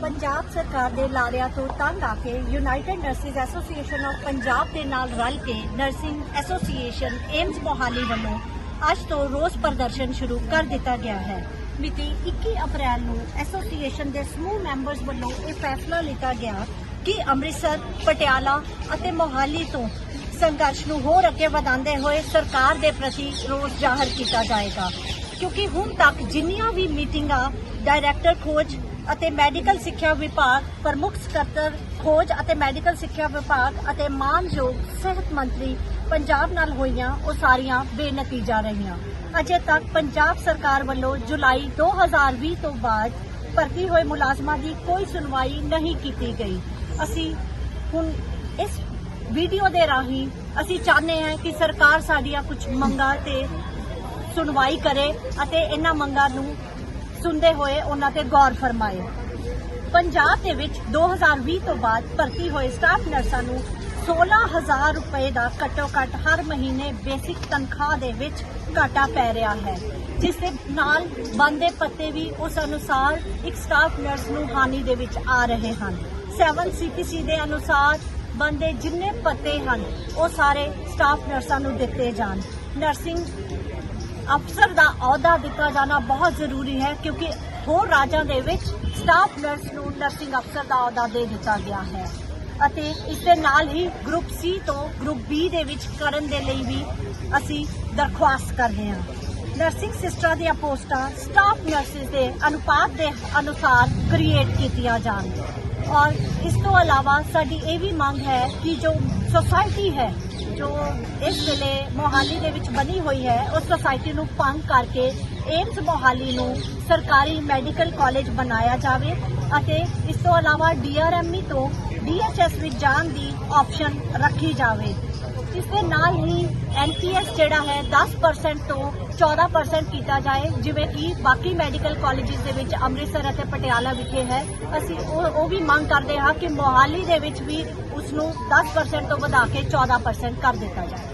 ਪੰਜਾਬ ਸਰਕਾਰ ਦੇ ਲਾਰਿਆਂ ਤੋਂ ਤੰਗ ਆ ਕੇ united nurses association of Punjab ਦੇ ਨਾਲ ਰਲ ਕੇ ਨਰਸਿੰਗ ਐਸੋਸੀਏਸ਼ਨ ਏਮਸ ਮੋਹਾਲੀ ਵੱਲੋਂ ਅੱਜ ਤੋਂ ਰੋਸ ਪ੍ਰਦਰਸ਼ਨ ਸ਼ੁਰੂ ਕਰ ਦਿੱਤਾ ਗਿਆ ਹੈ। ਮਿਤੀ 21 ਅਪ੍ਰੈਲ ਨੂੰ ਐਸੋਸੀਏਸ਼ਨ ਦੇ ਸਮੂਹ ਮੈਂਬਰਸ ਵੱਲੋਂ ਇਹ ਫੈਸਲਾ ਲਿੱਤਾ ਗਿਆ ਕਿ ਅੰਮ੍ਰਿਤਸਰ, ਪਟਿਆਲਾ ਅਤੇ ਮੋਹਾਲੀ ਤੋਂ ਸੰਘਰਸ਼ ਨੂੰ ਹੋਰ ਅੱਗੇ ਵਧਾਉਂਦੇ ਹੋਏ ਸਰਕਾਰ ਦੇ ਪ੍ਰਤੀ ਰੋਸ ਜ਼ਾਹਰ ਕੀਤਾ ਜਾਏਗਾ। ਕਿਉਂਕਿ ਹੁਣ ਤੱਕ ਜਿੰਨੀਆਂ ਵੀ ਮੀਟਿੰਗਾਂ ਡਾਇਰੈਕਟਰ ਖੋਜ ਅਤੇ ਮੈਡੀਕਲ ਸਿੱਖਿਆ ਵਿਭਾਗ, ਪ੍ਰਮੁੱਖ ਸਕੱਤਰ ਖੋਜ ਅਤੇ ਮੈਡੀਕਲ ਸਿੱਖਿਆ ਵਿਭਾਗ ਅਤੇ ਮਾਨਯੋਗ ਸਿਹਤ ਮੰਤਰੀ ਪੰਜਾਬ ਨਾਲ ਹੋਈਆਂ, ਉਹ ਸਾਰੀਆਂ ਬੇਨਤੀਜਾ ਰਹੀਆਂ। ਅਜੇ ਤੱਕ ਪੰਜਾਬ ਸਰਕਾਰ ਵੱਲੋਂ ਜੁਲਾਈ 2020 ਤੋਂ ਬਾਅਦ ਭਰਤੀ ਹੋਏ ਮੁਲਾਜ਼ਮਾਂ ਦੀ ਕੋਈ ਸੁਣਵਾਈ ਨਹੀਂ ਕੀਤੀ ਗਈ। ਅਸੀਂ ਹੁਣ ਇਸ ਵੀਡੀਓ ਦੇ ਰਾਹੀਂ ਅਸੀਂ ਚਾਹੁੰਦੇ ਹਾਂ ਕਿ ਸਰਕਾਰ ਸਾਡੀਆਂ ਕੁਝ ਮੰਗਾਂ ਤੇ ਸੁਣਵਾਈ ਕਰੇ ਅਤੇ ਇਹਨਾਂ ਮੰਗਾਂ ਨੂੰ ਸੁਣਦੇ ਹੋਏ ਉਹਨਾਂ ਤੇ ਗੌਰ ਫਰਮਾਏ। ਪੰਜਾਬ ਦੇ ਵਿੱਚ 2020 ਤੋਂ ਬਾਅਦ ਭਰਤੀ ਹੋਏ ਸਟਾਫ ਨਰਸਾਂ ਨੂੰ 16000 ਰੁਪਏ ਦਾ ਘੱਟੋ ਘੱਟ ਹਰ ਮਹੀਨੇ ਬੇਸਿਕ ਤਨਖਾਹ ਦੇ ਵਿੱਚ ਘਾਟਾ ਪੈ ਰਿਹਾ ਹੈ, ਜਿਸ ਦੇ ਨਾਲ ਬੰਦੇ ਪੱਤੇ ਵੀ ਉਸ ਅਨੁਸਾਰ ਇੱਕ ਸਟਾਫ ਨਰਸ ਨੂੰ ਹਾਨੀ ਦੇ ਵਿੱਚ ਆ ਰਹੇ ਹਨ। 7 ਸੀਪੀਸੀ ਦੇ ਅਨੁਸਾਰ ਬੰਦੇ ਜਿੰਨੇ ਪੱਤੇ ਹਨ, ਉਹ ਸਾਰੇ ਸਟਾਫ ਨਰਸਾਂ ਨੂੰ ਦਿੱਤੇ ਜਾਣ। ਨਰਸਿੰਗ ਅਫਸਰ ਦਾ ਅਹੁਦਾ ਦਿੱਤਾ ਜਾਣਾ ਬਹੁਤ ਜ਼ਰੂਰੀ ਹੈ ਕਿਉਂਕਿ ਹੋਰ ਰਾਜਾਂ ਦੇ ਵਿੱਚ ਸਟਾਫ ਨਰਸ ਨੂੰ ਨਰਸਿੰਗ ਅਫਸਰ ਦਾ ਅਹੁਦਾ ਦੇ ਦਿੱਤਾ ਗਿਆ ਹੈ। ਅਤੇ ਇਸ ਦੇ ਨਾਲ ਹੀ ਗਰੁੱਪ ਸੀ ਤੋਂ ਗਰੁੱਪ ਬੀ ਦੇ ਵਿੱਚ ਕਰਨ ਦੇ ਲਈ ਵੀ ਅਸੀਂ ਦਰਖਾਸਤ ਕਰਦੇ ਹਾਂ। ਨਰਸਿੰਗ ਸਿਸਟਰਾਂ ਦੀਆਂ ਪੋਸਟਾਂ ਸਟਾਫ ਨਰਸਿਸ ਦੇ ਅਨੁਪਾਤ ਦੇ ਅਨੁਸਾਰ ਕ੍ਰੀਏਟ ਕੀਤੀਆਂ ਜਾਣ। ਔਰ ਇਸ ਤੋਂ ਇਲਾਵਾ ਸਾਡੀ ਇਹ ਵੀ ਮੰਗ ਹੈ ਕਿ ਜੋ ਸੋਸਾਇਟੀ ਹੈ ਜੋ ਇਸ ਵੇਲੇ ਮੋਹਾਲੀ ਦੇ ਵਿੱਚ ਬਣੀ ਹੋਈ ਹੈ ਉਸ ਸੋਸਾਇਟੀ ਨੂੰ ਭੰਗ ਕਰਕੇ ਏਮਸ ਮੋਹਾਲੀ ਨੂੰ ਸਰਕਾਰੀ ਮੈਡੀਕਲ ਕਾਲਜ ਬਣਾਇਆ ਜਾਵੇ ਅਤੇ ਇਸ ਤੋਂ ਇਲਾਵਾ ਡੀਆਰਐਮਈ ਤੋਂ ਡੀਐਚਐਸ ਵਿੱਚ ਜਾਣ ਦੀ ਆਪਸ਼ਨ ਰੱਖੀ ਜਾਵੇ। ਇਸ ਦੇ ਨਾਲ ਹੀ ਐਨਪੀਐਸ ਜਿਹੜਾ ਹੈ 10% ਤੋਂ 14% ਕੀਤਾ ਜਾਏ, ਜਿਵੇਂ ਕਿ ਬਾਕੀ ਮੈਡੀਕਲ ਕਾਲਜਿਸ ਦੇ ਵਿੱਚ ਅੰਮ੍ਰਿਤਸਰ ਅਤੇ ਪਟਿਆਲਾ ਵਿਖੇ ਹੈ। ਅਸੀਂ ਉਹ ਉਹ ਵੀ ਮੰਗ ਕਰਦੇ ਹਾਂ ਕਿ ਮੋਹਾਲੀ ਦੇ ਵਿੱਚ ਵੀ ਉਸ ਨੂੰ 10% ਤੋਂ ਵਧਾ ਕੇ 14% ਕਰ ਦਿੱਤਾ ਜਾਏ।